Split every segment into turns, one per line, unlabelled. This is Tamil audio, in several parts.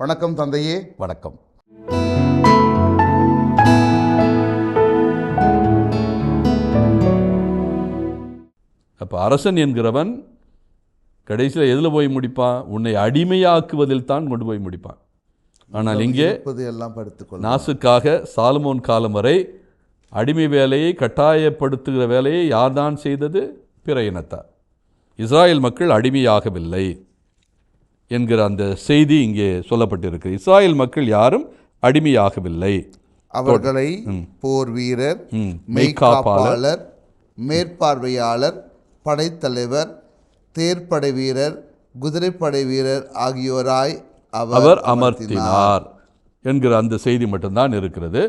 வணக்கம் தந்தையே
வணக்கம். அப்போ அரசன் என்கிறவன் கடைசியில் எதில் போய் முடிப்பான்? உன்னை அடிமையாக்குவதில் தான் கொண்டு போய் முடிப்பான். ஆனால் இங்கே
எல்லாம் படித்துக்கொள்ள
நாசுக்காக சாலமோன் காலம் வரை அடிமை வேலையை கட்டாயப்படுத்துகிற வேலையை யார்தான் செய்தது? பிற இனத்தார் இஸ்ராயேல் மக்கள் அடிமையாகவில்லை. என்கிற அந்த செய்தி இங்கே சொல்லப்பட்டிருக்கு. இஸ்ராயேல் மக்கள் யாரும் அடிமையாகவில்லை.
அவர்களை போர் வீரர் மெய்காப்பாளர் மேற்பார்வையாளர் படைத்தலைவர் தேர்ப்படை வீரர் குதிரைப்படை வீரர் ஆகியோராய்
அவர் அமர்த்தினார். என்கிற அந்த செய்தி மட்டும்தான் இருக்கிறது.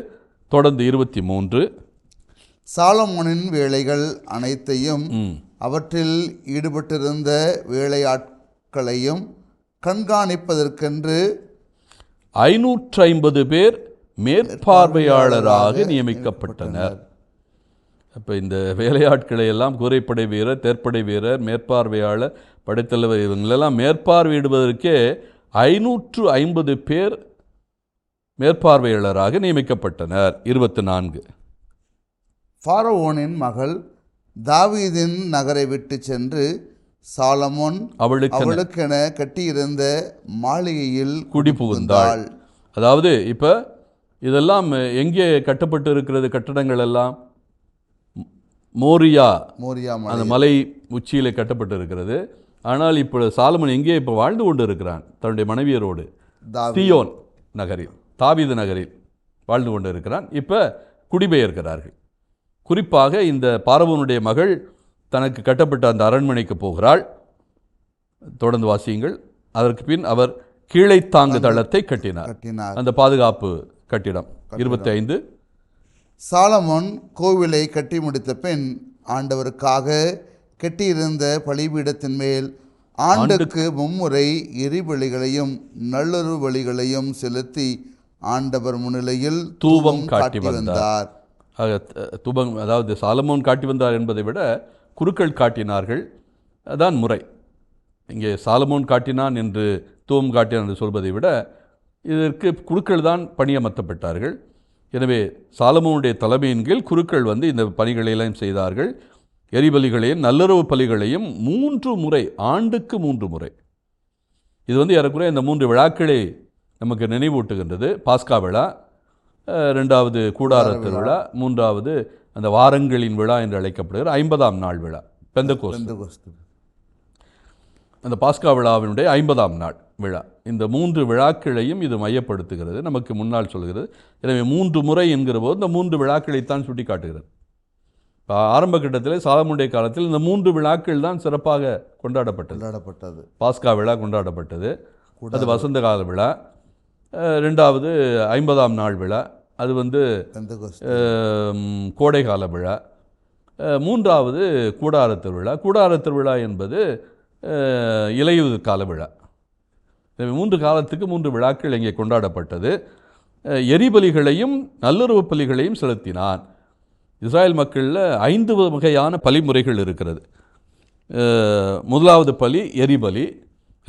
தொடர்ந்து இருபத்தி மூன்று.
சாலமோனின் வேலைகள் அனைத்தையும் அவற்றில் ஈடுபட்டிருந்த வேலையாட்களையும் கண்காணிப்பதற்கென்று
ஐநூற்று ஐம்பது பேர் மேற்பார்வையாளராக நியமிக்கப்பட்டனர். அப்போ இந்த வேலையாட்களை எல்லாம் கூரைப்படை வீரர் தேர்ப்படை வீரர் மேற்பார்வையாளர் படைத்தலைவர் இவங்களெல்லாம் மேற்பார்வையிடுவதற்கே ஐநூற்று ஐம்பது பேர் மேற்பார்வையாளராக நியமிக்கப்பட்டனர். இருபத்தி நான்கு.
ஃபாரோனின் மகள் தாவீதின் நகரை விட்டு சென்று சாலமோன்
அவளுக்கு
அவளுக்கென கட்டியிருந்த மாளிகையில்
குடி புகுந்தாள். அதாவது இப்போ இதெல்லாம் எங்கே கட்டப்பட்டு இருக்கிறது கட்டடங்கள் எல்லாம் மோரியா
மோரியா மலை
அந்த மலை உச்சியில் கட்டப்பட்டு இருக்கிறது ஆனால் இப்போ சாலமன் எங்கே இப்போ வாழ்ந்து கொண்டு இருக்கிறான் தன்னுடைய மனைவியரோடு.
தாவீது.
சியோன் நகரில் தாவீது நகரில் வாழ்ந்து கொண்டு இருக்கிறான் இப்போ குடிபெயர்க்கிறார்கள். குறிப்பாக இந்த பார்வனுடைய மகள் தனக்கு கட்டப்பட்ட அந்த அரண்மனைக்கு போகிறாள். தொடர்ந்து வாசியுங்கள். அதற்கு பின் அவர் கீழைத்தாங்கு தளத்தை கட்டினார்.
கட்டினார்.
அந்த பாதுகாப்பு கட்டிடம் இருபத்தி ஐந்து
சாலமோன் கோவிலை கட்டி முடித்த பின் ஆண்டவருக்காக கட்டியிருந்த பலிபீடத்தின் மேல் ஆண்டுக்கு மும்முறை எரிபலிகளையும் நல்லொரு பலிகளையும் செலுத்தி ஆண்டவர் முன்னிலையில்
தூபம் காட்டி
வந்தார்.
துபம் அதாவது சாலமோன் காட்டி வந்தார் என்பதை விட குருக்கள் காட்டினார்கள். அதான் முறை. இங்கே சாலமோன் காட்டினான் என்று தூவம் காட்டினான் என்று சொல்வதை விட இதற்கு குருக்கள் தான் பணியமர்த்தப்பட்டார்கள். எனவே சாலமோனுடைய தலைமையின் கீழ் குருக்கள் வந்து இந்த பணிகளை எல்லாம் செய்தார்கள். எரிபலிகளையும் நல்லுறவு பலிகளையும் மூன்று முறை ஆண்டுக்கு மூன்று முறை. இது வந்து ஏறக்குறைய இந்த மூன்று விழாக்களை நமக்கு நினைவூட்டுகின்றது. பாஸ்கா விழா ரெண்டாவது கூடார திருவிழா மூன்றாவது அந்த வாரங்களின் விழா என்று அழைக்கப்படுகிற ஐம்பதாம் நாள் விழா பெந்தகோஸ். அந்த பாஸ்கா விழாவினுடைய ஐம்பதாம் நாள் விழா. இந்த மூன்று விழாக்களையும் இது மையப்படுத்துகிறது நமக்கு முன்னால் சொல்கிறது. எனவே மூன்று முறை என்கிற போது இந்த மூன்று விழாக்களைத்தான் சுட்டி காட்டுகிறது இப்ப ஆரம்ப கட்டத்தில் சாலமுடைய காலத்தில் இந்த மூன்று விழாக்கள் தான் சிறப்பாக கொண்டாடப்பட்டது.
கொண்டாடப்பட்டது.
பாஸ்கா விழா கொண்டாடப்பட்டது. அது வசந்த கால விழா. ரெண்டாவது ஐம்பதாம் நாள் விழா. அது வந்து கோடைகால விழா. மூன்றாவது கூடார திருவிழா. கூடார திருவிழா என்பது இலையுதிர் கால விழா. மூன்று காலத்துக்கு மூன்று விழாக்கள் இங்கே கொண்டாடப்பட்டது. எரிபலிகளையும் நல்லுறவு பலிகளையும் செலுத்தினான். இஸ்ராயல் மக்களில் ஐந்து வகையான பலிமுறைகள் இருக்கிறது. முதலாவது பலி எரிபலி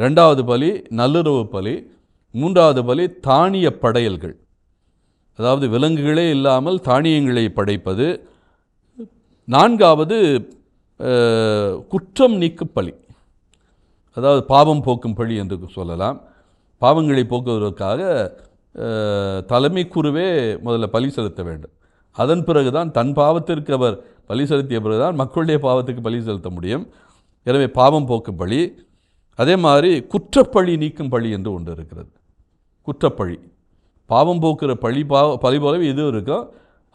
ரெண்டாவது பலி நல்லுறவு பலி மூன்றாவது பலி தானிய படையல்கள். அதாவது விலங்குகளே இல்லாமல் தானியங்களை படைப்பது. நான்காவது குற்றம் நீக்கும் பழி. அதாவது பாவம் போக்கும் பழி என்று சொல்லலாம். பாவங்களை போக்குவதற்காக தலைமை குருவே முதல்ல பலி செலுத்த வேண்டும். அதன் பிறகுதான் தன் பாவத்திற்கு அவர் பலி செலுத்திய பிறகுதான் மக்களுடைய பாவத்துக்கு பலி செலுத்த முடியும். எனவே பாவம் போக்கும் பழி. அதே மாதிரி குற்றப்பழி நீக்கும் பழி என்று ஒன்று இருக்கிறது. குற்றப்பழி. பாவம் போக்குற பழி பா பழி போலவே இது இருக்கும்.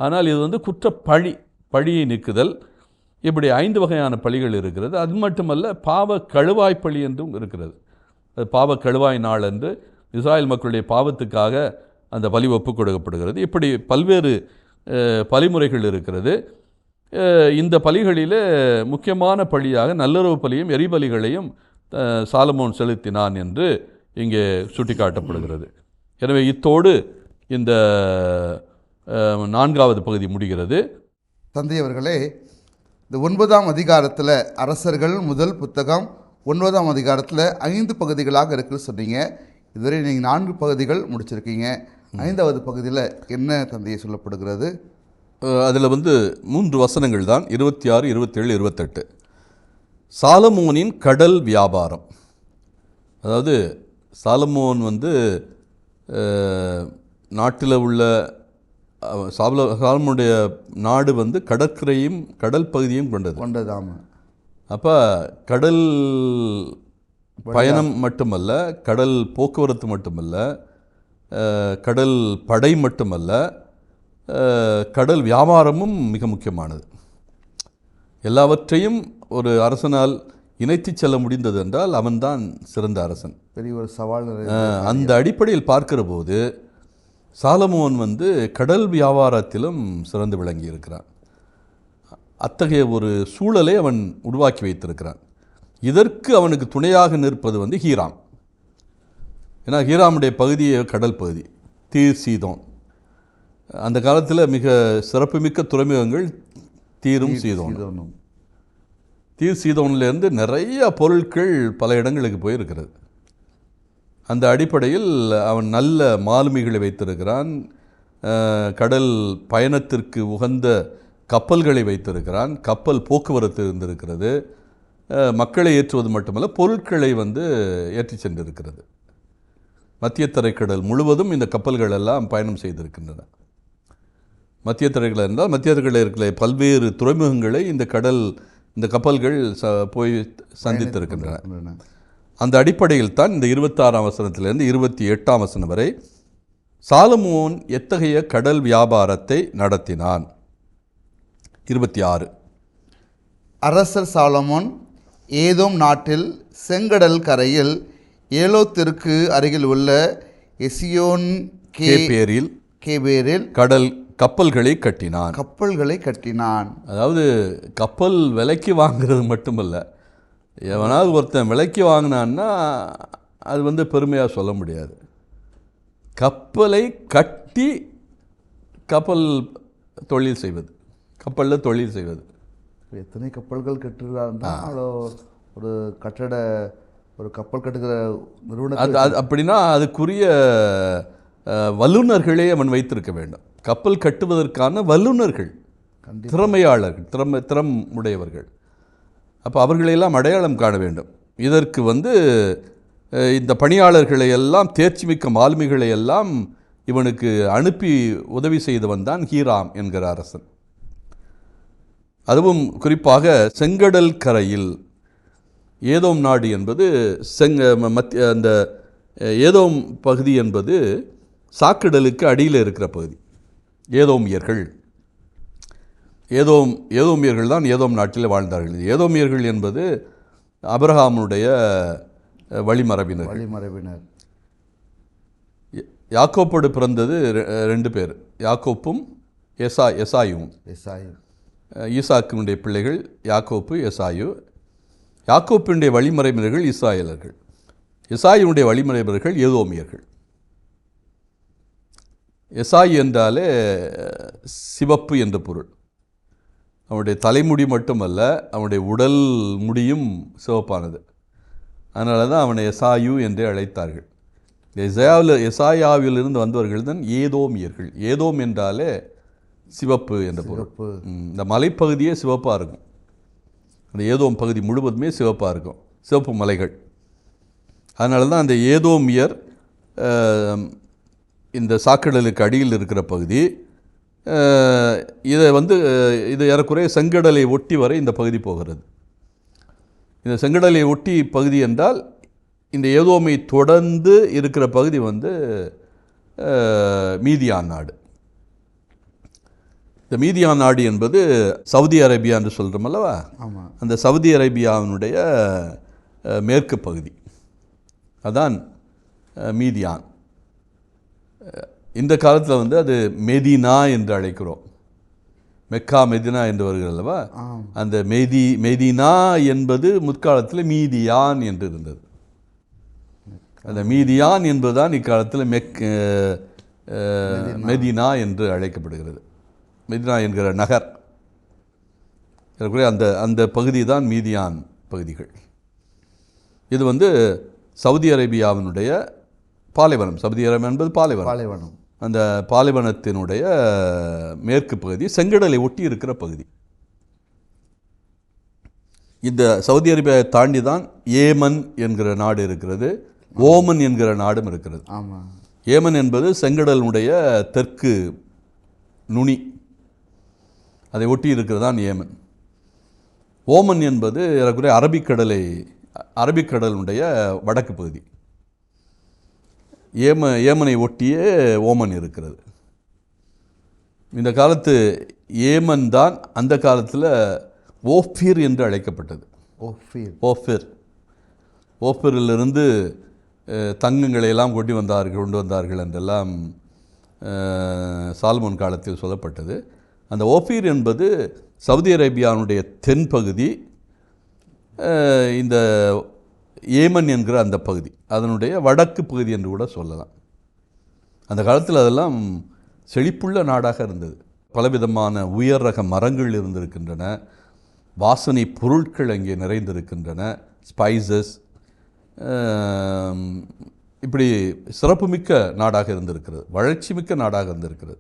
ஆனால் இது வந்து குற்றப்பழி பழியை நிற்குதல் இப்படி ஐந்து வகையான பழிகள் இருக்கிறது. அது மட்டுமல்ல பாவ கழுவாய் பழி என்றும் இருக்கிறது. அது பாவ கழுவாய் நாள் என்று இஸ்ராயல் மக்களுடைய பாவத்துக்காக அந்த பலி ஒப்பு கொடுக்கப்படுகிறது. இப்படி பல்வேறு பலிமுறைகள் இருக்கிறது. இந்த பலிகளில் முக்கியமான பலியாக நல்லுறவு பலியும் எரிபலிகளையும் சாலமோன் செலுத்தினான் என்று இங்கே சுட்டிக்காட்டப்படுகிறது. எனவே இத்தோடு இந்த நான்காவது பகுதி முடிகிறது.
தந்தை அவர்களே இந்த ஒன்பதாம் அதிகாரத்தில் அரசர்கள் முதல் புத்தகம் ஒன்பதாம் அதிகாரத்தில் ஐந்து பகுதிகளாக இருக்குன்னு சொன்னீங்க. இதுவரை நீங்கள் நான்கு பகுதிகள் முடிச்சிருக்கீங்க. ஐந்தாவது பகுதியில் என்ன தந்தையை சொல்லப்படுகிறது?
அதில் வந்து மூன்று வசனங்கள் தான். இருபத்தி ஆறு இருபத்தேழு இருபத்தெட்டு. சாலமோனின் கடல் வியாபாரம். அதாவது சாலமோன் வந்து நாட்டில் உள்ள அஹ், சால சாலமோனுடைய நாடு வந்து கடற்கரையும் கடல் பகுதியும் கொண்டது.
கொண்டதாம
அப்போ கடல் பயணம் மட்டுமல்ல கடல் போக்குவரத்து மட்டுமல்ல கடல் படை மட்டுமல்ல கடல் வியாபாரமும் மிக முக்கியமானது. எல்லாவற்றையும் ஒரு அரசனால் இணைத்து செல்ல முடிந்தது என்றால் அவன்தான் சிறந்த அரசன்.
பெரிய ஒரு சவால்
அந்த அடிப்படையில் பார்க்கிற போது சாலமோன் வந்து கடல் வியாபாரத்திலும் சிறந்து விளங்கி இருக்கிறான் அத்தகைய ஒரு சூழலை அவன் உருவாக்கி வைத்திருக்கிறான். இதற்கு அவனுக்கு துணையாக நிற்பது வந்து ஹீராம். ஏன்னா ஹீராமுடைய பகுதி கடல் பகுதி தீர் சீதோன். அந்த காலத்தில் மிக சிறப்புமிக்க துறைமுகங்கள் தீரும்
ஒன்றும்
தீர்சீதோன்லேருந்து நிறைய பொருட்கள் பல இடங்களுக்கு போயிருக்கிறது. அந்த அடிப்படையில் அவன் நல்ல மாலுமிகளை வைத்திருக்கிறான். கடல் பயணத்திற்கு உகந்த கப்பல்களை வைத்திருக்கிறான். கப்பல் போக்குவரத்து இருந்திருக்கிறது. மக்களை ஏற்றுவது மட்டுமல்ல பொருட்களை வந்து ஏற்றி சென்றிருக்கிறது. மத்திய தரைக்கடல் முழுவதும் இந்த கப்பல்கள் எல்லாம் பயணம் செய்திருக்கின்றன. மத்திய தரைக்கடல் என்றால் மத்திய தரைக்கடலில் இருக்கிற பல்வேறு துறைமுகங்களை இந்த கடல் இந்த கப்பல்கள் ச போய் சந்தித்திருக்கின்றன.
இருக்கின்றன.
அந்த அடிப்படையில் தான் இந்த இருபத்தாறாம் வசனத்திலிருந்து இருபத்தி எட்டாம் வசனம் வரை சாலமோன் எத்தகைய கடல் வியாபாரத்தை நடத்தினான்? இருபத்தி ஆறு.
அரசர் சாலமோன் ஏதோம் நாட்டில் செங்கடல் கரையில் ஏலோத்திற்கு அருகில் உள்ள எசியோன் கே
பேரில்
கேபேரில்
கடல் கப்பல்களை கட்டினான்.
கப்பல்களை கட்டினான்.
அதாவது கப்பல் விலைக்கு வாங்குறது மட்டுமல்ல. எவனாவது ஒருத்தன் விலைக்கு வாங்கினான்னா அது வந்து பெருமையாக சொல்ல முடியாது. கப்பலை கட்டி கப்பல் தொழில் செய்வது. கப்பலில் தொழில் செய்வது.
எத்தனை கப்பல்கள் கட்டுறாருன்னா அவ்வளோ ஒரு கட்டட ஒரு கப்பல் கட்டுகிற நிறுவனத்தை
அது அது அப்படின்னா அதுக்குரிய வல்லுநர்களே அவன் வைத்திருக்க வேண்டும். கப்பல் கட்டுவதற்கான வல்லுநர்கள் திறமையாளர்கள் திறமை திறம் உடையவர்கள். அப்போ அவர்களையெல்லாம் அடையாளம் காண வேண்டும். இதற்கு வந்து இந்த பணியாளர்களை எல்லாம் தேர்ச்சி மிக்க மாலுமிகளை எல்லாம் இவனுக்கு அனுப்பி உதவி செய்தவன் தான் ஹீராம் என்கிற அரசன். அதுவும் குறிப்பாக செங்கடல் கரையில். ஏதோம் நாடு என்பது செங்க மத்திய அந்த ஏதோம் பகுதி என்பது சாக்கடலுக்கு அடியில் இருக்கிற பகுதி. ஏதோமியர்கள். ஏதோம் ஏதோமியர்கள் தான் ஏதோம் நாட்டில் வாழ்ந்தார்கள். ஏதோமியர்கள் என்பது அபிரஹாமுடைய வழிமரபினர்.
வழிமரபினர்.
யாக்கோப்போடு பிறந்தது ரெண்டு பேர். யாக்கோப்பும் எசா எசாயும்.
எசாய்
அஹ், ஈசாக்கினுடைய பிள்ளைகள் யாக்கோப்பு எசாயு. யாக்கோப்பினுடைய வழிமறைவினர்கள் இஸ்ராயலர்கள். எசாயினுடைய வழிமறைவினர்கள் ஏதோமியர்கள். எசாய் என்றாலே சிவப்பு என்ற பொருள். அவனுடைய தலைமுடி மட்டுமல்ல அவனுடைய உடல் முடியும் சிவப்பானது. அதனால தான் அவனை எசாயு என்றே அழைத்தார்கள். எசாயாவில் எசாயாவிலிருந்து வந்தவர்கள் தான் ஏதோமியர்கள். ஏதோம் என்றாலே சிவப்பு என்ற பொருள். இந்த மலைப்பகுதியே சிவப்பாக இருக்கும். அந்த ஏதோம் பகுதி முழுவதுமே சிவப்பாக இருக்கும். சிவப்பு மலைகள். அதனால தான் அந்த ஏதோமியர் இந்த சாக்கடலுக்கு அடியில் இருக்கிற பகுதி இதை வந்து இது ஏறக்குறைய செங்கடலை ஒட்டி வரை இந்த பகுதி போகிறது. இந்த செங்கடலை ஒட்டி பகுதி என்றால் இந்த ஏதோமை தொடர்ந்து இருக்கிற பகுதி வந்து மீதியான் நாடு. இந்த மீதியான் நாடு என்பது சவுதி அரேபியா என்று சொல்கிறோம் அல்லவா?
ஆமாம்
அந்த சவுதி அரேபியாவினுடைய மேற்கு பகுதி. அதான் மீதியான். இந்த காலத்தில் வந்து அது மெதினா என்று அழைக்கிறோம். மெக்கா மெதினா என்று வருகிறது அல்லவா? அந்த மெதி மெதினா என்பது முற்காலத்தில் மீதியான் என்று இருந்தது. அந்த மீதியான் என்பதுதான் இக்காலத்தில் மெக் மெதினா. என்று அழைக்கப்படுகிறது. மெதினா என்கிற நகர். அந்த அந்த பகுதி தான் மீதியான் பகுதிகள். இது வந்து சவுதி அரேபியாவினுடைய பாலைவனம் சவுதி அரேபியா என்பது பாலைவனம்.
பாலைவனம்.
அந்த பாலைவனத்தினுடைய மேற்கு பகுதி செங்கடலை ஒட்டி இருக்கிற பகுதி. இந்த சவுதி அரேபியாவை தாண்டி தான் ஏமன் என்கிற நாடு இருக்கிறது ஓமன் என்கிற நாடும் இருக்கிறது.
ஆமாம்
ஏமன் என்பது செங்கடலுடைய தெற்கு நுனி. அதை ஒட்டி இருக்கிறதான் ஏமன். ஓமன் என்பது ஏறக்குறைய அரபிக்கடலை அரபிக்கடலுடைய வடக்கு பகுதி. ஏம ஏமனை ஒட்டியே ஓமன் இருக்கிறது. இந்த காலத்து ஏமன் தான் அந்த காலத்தில் ஓஃபீர் என்று அழைக்கப்பட்டது.
ஓஃபீர்.
ஓஃபிர். ஓஃபிரிலிருந்து தங்கங்களை எல்லாம் கொண்டு வந்தார்கள் கொண்டு வந்தார்கள் என்றெல்லாம் சால்மோன் காலத்தில் சொல்லப்பட்டது. அந்த ஓஃபீர் என்பது சவுதி அரேபியாவுடைய தென்பகுதி. இந்த ஏமன் என்கிற அந்த பகுதி அதனுடைய வடக்கு பகுதி என்று கூட சொல்லலாம். அந்த காலத்தில் அதெல்லாம் செழிப்புள்ள நாடாக இருந்தது. பலவிதமான உயர் ரக மரங்கள் இருந்திருக்கின்றன வாசனை பொருட்கள் அங்கே நிறைந்திருக்கின்றன ஸ்பைசஸ் இப்படி சிறப்புமிக்க நாடாக இருந்திருக்கிறது வளர்ச்சிமிக்க நாடாக இருந்திருக்கிறது.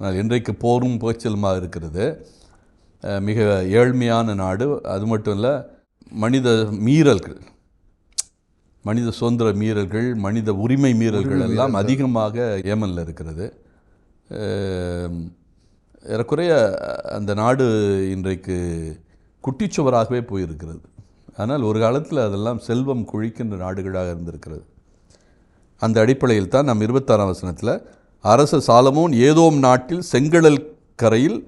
ஆனால் இன்றைக்கு போரும் புகைச்சலுமாக இருக்கிறது. மிக ஏழ்மையான நாடு அது மட்டும் இல்லை மனித மீறல்கள் மனித சுதந்திர மீறல்கள் மனித உரிமை மீறல்கள் எல்லாம் அதிகமாக ஏமனில் இருக்கிறது. ஏறக்குறைய அந்த நாடு இன்றைக்கு குட்டிச்சுவராகவே போயிருக்கிறது. ஆனால் ஒரு காலத்தில் அதெல்லாம் செல்வம் குழிக்கின்ற நாடுகளாக இருந்திருக்கிறது. அந்த அடிப்படையில் தான் நம் இருபத்தாறாம் வசனத்தில் அரச சாலமோன் ஏதோம் நாட்டில் செங்கடல் கரையில்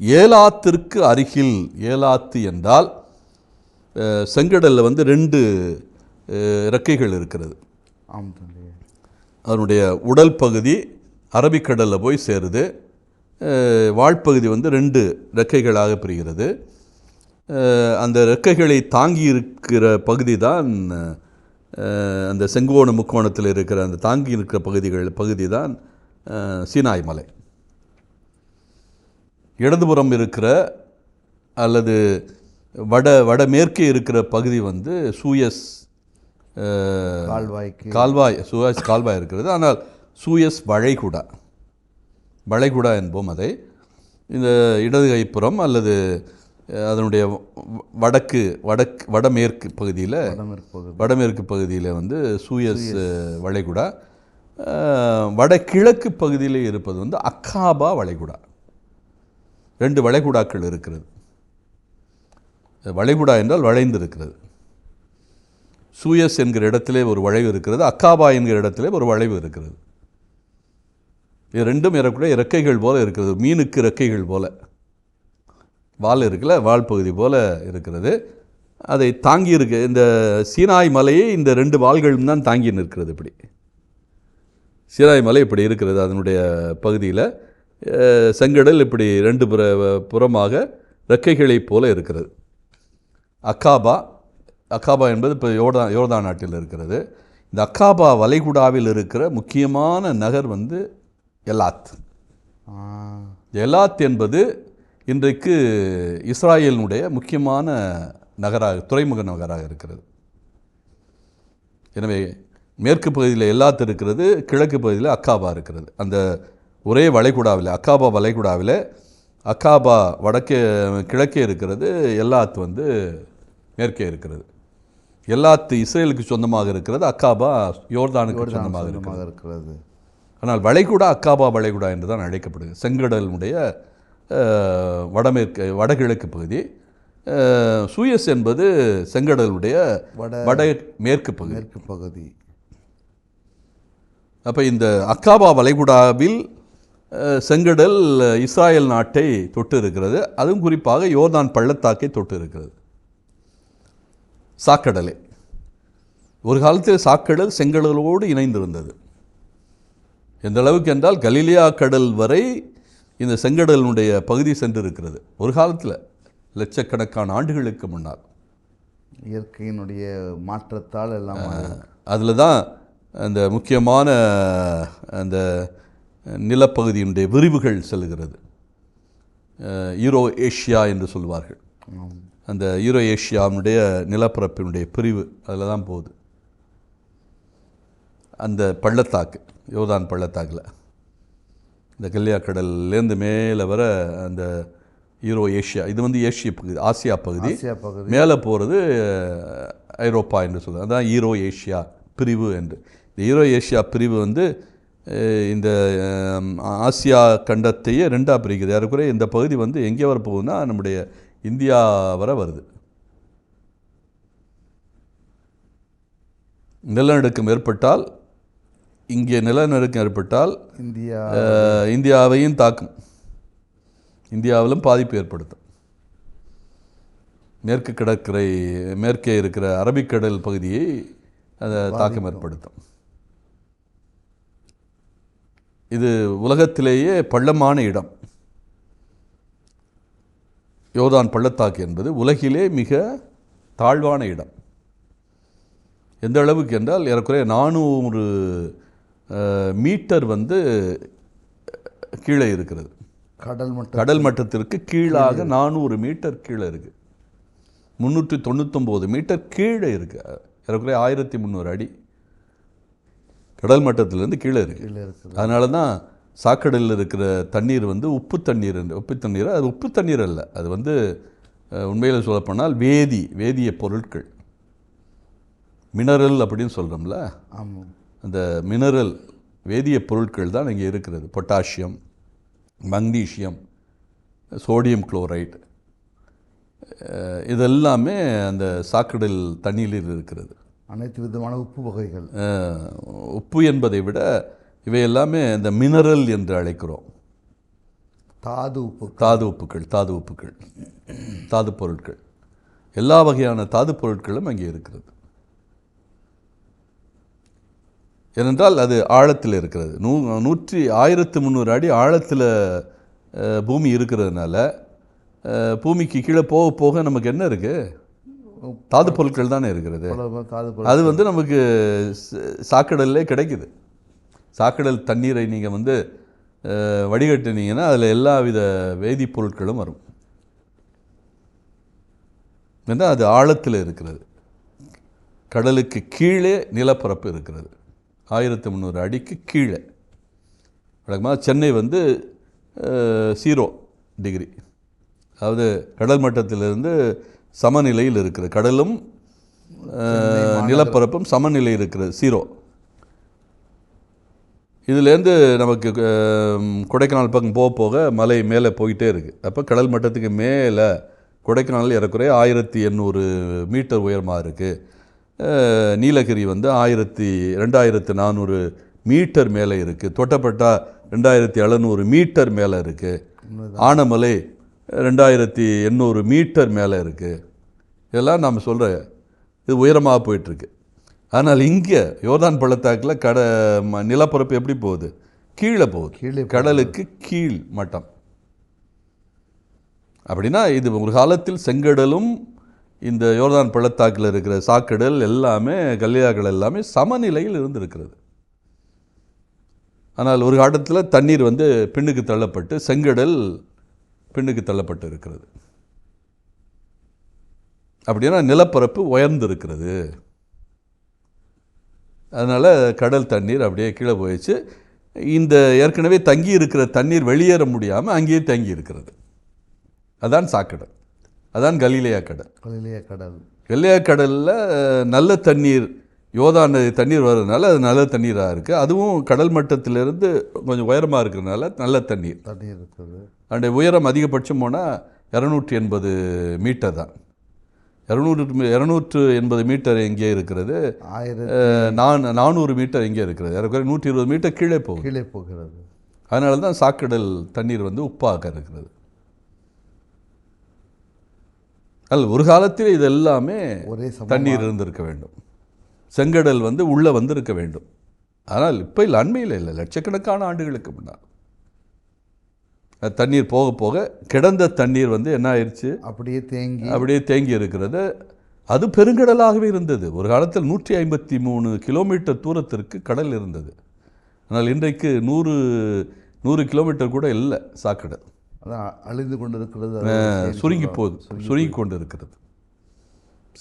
ஏலாத்திற்கு அருகில். ஏலாத்து என்றால் செங்கடலில் வந்து ரெண்டு இறக்கைகள் இருக்கிறது. அதனுடைய உடல் பகுதி அரபிக்கடலில் போய் சேருது. வால்பகுதி வந்து ரெண்டு ரெக்கைகளாக பிரிகிறது. அந்த ரெக்கைகளை தாங்கி இருக்கிற பகுதி தான் அந்த செங்கோண முக்கோணத்தில் இருக்கிற அந்த தாங்கி இருக்கிற பகுதிகள் பகுதி தான் சீனாய் மலை. இடதுபுறம் இருக்கிற அல்லது வட வடமேற்கே இருக்கிற பகுதி வந்து சூயஸ்
கால்வாய்க்கு.
கால்வாய் சூயஸ் கால்வாய் இருக்கிறது. ஆனால் சூயஸ் வளைகுடா. வளைகுடா என்போம் அதை. இந்த இடது கைப்புறம் அல்லது அதனுடைய வடக்கு வடக்கு வடமேற்கு பகுதியில்
வடமேற்கு பகுதி.
வடமேற்கு பகுதியில் வந்து சூயஸ் வளைகுடா. வடகிழக்கு பகுதியில் இருப்பது வந்து அக்காபா வளைகுடா. ரெண்டு வளைகுடாக்கள் இருக்கிறது. வளைகுடா என்றால் வளைந்து இருக்கிறது சூயஸ் என்கிற இடத்திலே ஒரு வளைவு இருக்கிறது அக்காபா என்கிற இடத்திலே ஒரு வளைவு இருக்கிறது. இது ரெண்டும் இறக்கூடிய இறக்கைகள் போல் இருக்கிறது மீனுக்கு இறக்கைகள் போல். வால் இருக்குல்ல வால் பகுதி போல் இருக்கிறது. அதை தாங்கி இருக்கு இந்த சீனாய் மலையை இந்த ரெண்டு வாள்களும் தான் தாங்கி நிற்கிறது இப்படி. சீனாய் மலை இப்படி இருக்கிறது அதனுடைய பகுதியில். செங்கடல் இப்படி ரெண்டு புற புறமாக ரெக்கைகளைப் போல இருக்கிறது. அக்காபா அக்காபா என்பது இப்போ யோர்தா யோர்தா நாட்டில் இருக்கிறது. இந்த அக்காபா வளைகுடாவில் இருக்கிற முக்கியமான நகர் வந்து எலாத். எலாத் என்பது இன்றைக்கு இஸ்ராயலினுடைய முக்கியமான நகராக துறைமுக நகராக இருக்கிறது. எனவே மேற்கு பகுதியில் எல்லாத் இருக்கிறது கிழக்கு பகுதியில் அக்காபா இருக்கிறது. அந்த ஒரே வளைகுடாவில் அக்காபா வளைகுடாவில் அக்காபா வடக்கே கிழக்கே இருக்கிறது எல்லாத் வந்து மேற்கே இருக்கிறது. எல்லாத்து இஸ்ரேலுக்கு சொந்தமாக இருக்கிறது அக்காபா யோர்தானுக்கு சொந்தமாக இருக்கிறது. ஆனால் வளைகுடா அக்காபா வளைகுடா என்று தான் அழைக்கப்படுது செங்கடலினுடைய அஹ், வடமேற்கு வடகிழக்கு பகுதி சூயஸ் என்பது செங்கடலுடைய
வட-
வட மேற்கு பகுதி.
மேற்கு பகுதி.
அப்போ இந்த அக்காபா வளைகுடாவில் செங்கடல் இஸ்ராயல் நாட்டை தொட்டு இருக்கிறது. அதுவும் குறிப்பாக யோர்தான் பள்ளத்தாக்கை தொட்டு இருக்கிறது. சாக்கடலை. ஒரு காலத்தில் சாக்கடல் செங்கடலோடு இணைந்திருந்தது. எந்த அளவுக்கு என்றால் கலிலியா கடல் வரை இந்த செங்கடலினுடைய பகுதி சென்றிருக்கிறது. ஒரு காலத்தில் லட்சக்கணக்கான ஆண்டுகளுக்கு முன்னால்.
இயற்கையினுடைய மாற்றத்தால் எல்லாம்
அதில் தான் அந்த முக்கியமான அந்த நிலப்பகுதியினுடைய விரிவுகள் செல்கிறது. ஈரோ ஏஷியா என்று சொல்வார்கள். அந்த ஈரோ ஏஷியாவினுடைய நிலப்பரப்பினுடைய பிரிவு அதில் தான் போகுது. அந்த பள்ளத்தாக்கு யோதான் பள்ளத்தாக்கில். இந்த கல்யா கடல்லேருந்து மேலே வர அந்த ஈரோ ஏஷியா இது வந்து ஏஷிய பகுதி ஆசியா பகுதி. மேலே போகிறது ஐரோப்பா என்று சொல்லுவாங்க அதான் ஈரோ ஏஷியா பிரிவு என்று. இந்த ஈரோ ஏஷியா பிரிவு வந்து இந்த ஆசியா கண்டத்தையே ரெண்டாக பிரிக்குது. ஏறக்குறைய இந்த பகுதி வந்து எங்கே வர போகுதுன்னா நம்முடைய இந்தியா வரை வருது. நிலநடுக்கம் ஏற்பட்டால் இங்கே நிலநடுக்கம் ஏற்பட்டால்
இந்தியா.
இந்தியாவையும் தாக்கும். இந்தியாவிலும் பாதிப்பு ஏற்படுத்தும். மேற்கு கடற்கரை மேற்கே இருக்கிற அரபிக்கடல் பகுதியை அதை தாக்கம் ஏற்படுத்தும். இது உலகத்திலேயே பள்ளமான இடம். யோதான் பள்ளத்தாக்கு என்பது உலகிலே மிக தாழ்வான இடம். எந்த அளவுக்கு என்றால் ஏறக்குறைய நானூறு மீட்டர் வந்து கீழே இருக்கிறது.
கடல் மட்டம்
கடல் மட்டத்திற்கு கீழாக நானூறு மீட்டர் கீழே இருக்குது முந்நூற்றி தொண்ணூத்தொம்போது மீட்டர் கீழே இருக்குது ஏறக்குறைய ஆயிரத்தி முந்நூறு அடி. கடல் மட்டத்திலேருந்து கீழே இருக்குது. அதனால தான் சாக்கடையில் இருக்கிற தண்ணீர் வந்து உப்பு தண்ணீர் உப்பு தண்ணீர்? அது உப்பு தண்ணீர் அல்ல. அது வந்து உண்மையில் சொல்லப்போனால் வேதி வேதிய பொருட்கள். மினரல் அப்படின்னு சொல்கிறோம்ல
ஆமாம்.
அந்த மினரல் வேதிய பொருட்கள் தான் இங்கே இருக்கிறது. Potassium magnesium sodium chloride. இதெல்லாமே அந்த சாக்கடல் தண்ணீரில் இருக்கிறது.
அனைத்து விதமான உப்பு வகைகள்.
உப்பு என்பதை விட இவை எல்லாமே இந்த மினரல் என்று அழைக்கிறோம்.
தாது உப்பு.
தாது உப்புக்கள் தாது உப்புக்கள் தாது பொருட்கள். எல்லா வகையான தாது பொருட்களும் அங்கே இருக்கிறது. ஏனென்றால் அது ஆழத்தில் இருக்கிறது. நூ நூற்றி ஆயிரத்து முந்நூறு அடி ஆழத்தில் பூமி இருக்கிறதுனால பூமிக்கு கீழே போக போக நமக்கு என்ன இருக்குது தாது பொருட்கள் தானே இருக்கிறது. அது வந்து நமக்கு சாக்கடல்லே கிடைக்குது. சாக்கடல் தண்ணீரை நீங்கள் வந்து வடிகட்டினீங்கன்னா அதில் எல்லா வித வேதிப்பொருட்களும் வரும். ஏன்னா அது ஆழத்தில் இருக்கிறது. கடலுக்கு கீழே நிலப்பரப்பு இருக்கிறது. ஆயிரத்தி முந்நூறு அடிக்கு கீழே. வழக்கமாக சென்னை வந்து ஜீரோ டிகிரி அதாவது கடல் மட்டத்திலிருந்து சமநிலையில் இருக்கிறது. கடலும் நிலப்பரப்பும் சமநிலை இருக்கிறது ஜீரோ இதுலேருந்து நமக்கு கொடைக்கானல் பக்கம் போக போக மலை மேலே போயிட்டே இருக்குது அப்போ கடல் மட்டத்துக்கு மேலே கொடைக்கானல் ஏறக்குறைய ஆயிரத்தி எண்ணூறு மீட்டர் உயரமாக இருக்குது நீலகிரி வந்து ஆயிரத்தி ரெண்டாயிரத்து நானூறு மீட்டர் மேலே இருக்குது தொட்டப்பட்டா ரெண்டாயிரத்தி எழுநூறு மீட்டர் மேலே இருக்குது ஆனமலை ரெண்டாயிரத்தி எண்ணூறு மீட்டர் மேலே இருக்குது இதெல்லாம் நாம் சொல்கிற இது உயரமாக போயிட்டுருக்கு. ஆனால் இங்கே யோர்தான் பள்ளத்தாக்கில் கட ம- நிலப்பரப்பு எப்படி போகுது? கீழே போகுது.
கீழே
கடலுக்கு கீழ் மட்டம். அப்படின்னா இது ஒரு காலத்தில் செங்கடலும் இந்த யோர்தான் பள்ளத்தாக்கில் இருக்கிற சாக்கடல் எல்லாமே கல்லியாக்கள் எல்லாமே சமநிலையில் இருந்திருக்கிறது. ஆனால் ஒரு காலத்தில் தண்ணீர் வந்து பின்னுக்கு தள்ளப்பட்டு செங்கடல் பின்னுக்கு தள்ளப்பட்டு இருக்கிறது. அப்படின்னா நிலப்பரப்பு உயர்ந்திருக்கிறது. அதனால் கடல் தண்ணீர் அப்படியே கீழே போயிடுச்சு. இந்த ஏற்கனவே தங்கி இருக்கிற தண்ணீர் வெளியேற முடியாமல் அங்கேயே தங்கி இருக்கிறது அதான் சாக்கடல் அதான் கலீலியா கடல்.
கலிலேய கடல்.
வெள்ளையக்கடலில் நல்ல தண்ணீர் யோதா நதி தண்ணீர் வர்றதுனால அது நல்ல தண்ணீராக இருக்குது அதுவும் கடல் மட்டத்திலிருந்து கொஞ்சம் உயரமாக இருக்கிறதுனால நல்ல தண்ணீர்.
தண்ணீர் இருக்குது.
அந்த உயரம் அதிகபட்சம் போனால் இரநூற்றி எண்பது மீட்டர் தான். இரநூறு இரநூற்று எண்பது மீட்டர் எங்கே இருக்கிறது? நான் நானூறு மீட்டர் எங்கே இருக்கிறது? ஏறக்குறைய நூற்றி இருபது மீட்டர் கீழே போகும்
கீழே போகிறது.
அதனால தான் சாக்கடல் தண்ணீர் வந்து உப்பாக இருக்கிறது. அல்ல ஒரு காலத்தில் இது எல்லாமே
ஒரே
தண்ணீர் இருந்திருக்க வேண்டும். செங்கடல் வந்து உள்ளே வந்திருக்க வேண்டும். ஆனால் இப்போ இல்லை அண்மையில் இல்லை. லட்சக்கணக்கான ஆண்டுகளுக்கு முன்னால். தண்ணீர் போக போக கிடந்த தண்ணீர் வந்து என்ன ஆயிடுச்சு
அப்படியே தேங்கி
அப்படியே தேங்கி இருக்கிறது. அது பெருங்கடலாகவே இருந்தது. ஒரு காலத்தில் நூற்றி ஐம்பத்தி மூணு கிலோமீட்டர் தூரத்திற்கு கடல் இருந்தது. ஆனால் இன்றைக்கு நூறு நூறு கிலோமீட்டர் கூட இல்லை சாக்கடல்
அதான் அழிந்து கொண்டு இருக்கிறது
சுருங்கி போகுது சுருங்கி கொண்டு இருக்கிறது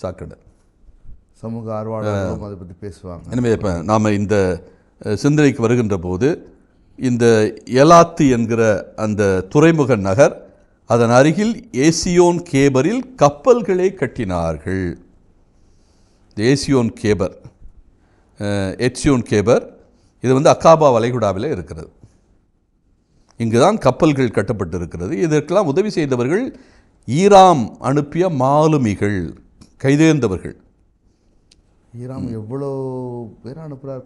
சாக்கடல்
சமூக ஆர்வலர்களும் அதை பற்றி பேசுவாங்க.
எனவே இப்போ நாம் இந்த சிந்தனைக்கு வருகின்ற போது இந்த எலாத்து என்கிற அந்த துறைமுக நகர் அதன் அருகில் ஏசியோன் கேபரில் கப்பல்களை கட்டினார்கள். ஏசியோன் கேபர் எட்சியோன் கேபர் இது வந்து அக்காபா வளைகுடாவில் இருக்கிறது. இங்கு தான் கப்பல்கள் கட்டப்பட்டிருக்கிறது. இதற்கெல்லாம் உதவி செய்தவர்கள் ஈராம் அனுப்பிய மாலுமிகள் கைதேர்ந்தவர்கள்.
ஈராம் எவ்வளோ பேர் அனுப்புகிறார்.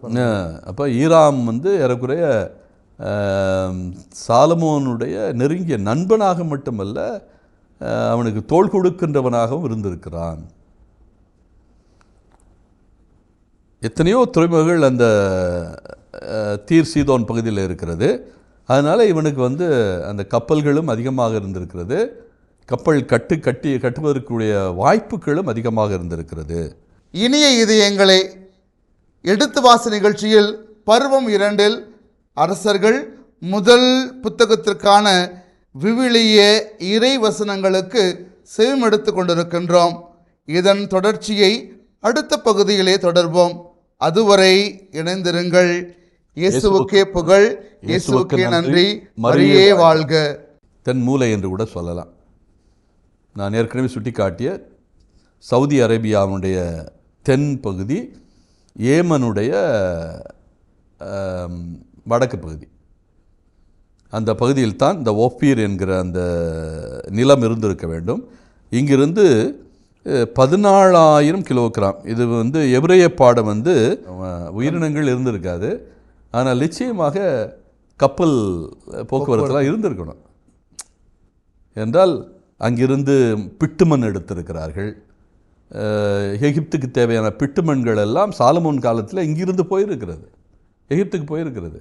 அப்போ ஈராம் வந்து ஏறக்குறைய சாலமோனுடைய நெருங்கிய நண்பனாக மட்டுமல்ல அவனுக்கு தோள் கொடுக்கின்றவனாகவும் இருந்திருக்கிறான். எத்தனையோ துறைமுகங்கள் அந்த தீர் சீதோன் பகுதியில் இருக்கிறது. அதனால் இவனுக்கு வந்து அந்த கப்பல்களும் அதிகமாக இருந்திருக்கிறது. கப்பல் கட்டு கட்டி கட்டுவதற்குரிய வாய்ப்புகளும் அதிகமாக இருந்திருக்கிறது.
இனிய இதயங்களை எடுத்து வாச நிகழ்ச்சியில் பருவம் இரண்டில் அரசர்கள் முதல் புத்தகத்திற்கான விவிலிய இறை வசனங்களுக்கு செவிமெடுத்து கொண்டிருக்கின்றோம். இதன் தொடர்ச்சியை அடுத்த பகுதியிலே தொடர்வோம். அதுவரை இணைந்திருங்கள். இயேசுவுக்கே புகழ். இயேசுவுக்கே நன்றி. மரியே வாழ்க.
தென் மூலை என்று கூட சொல்லலாம். நான் ஏற்கனவே சுட்டிக்காட்டிய சவுதி அரேபியாவுடைய தென் பகுதி ஏமனுடைய வடக்கு பகுதி. அந்த பகுதியில் தான் இந்த ஓப்பீர் என்கிற அந்த நிலம் இருந்திருக்க வேண்டும். இங்கிருந்து பதினாலாயிரம் கிலோகிராம். இது வந்து எபிரேய பாடம் வந்து உயிரினங்கள் இருந்திருக்காது. ஆனால் நிச்சயமாக கப்பல் போக்குவரத்துலாம் இருந்திருக்கணும். என்றால் அங்கிருந்து பிட்டுமண் எடுத்திருக்கிறார்கள். எகிப்துக்கு தேவையான பிட்டுமண்கள் எல்லாம் சாலமோன் காலத்தில் இங்கிருந்து போயிருக்கிறது. எகிப்துக்கு போயிருக்கிறது.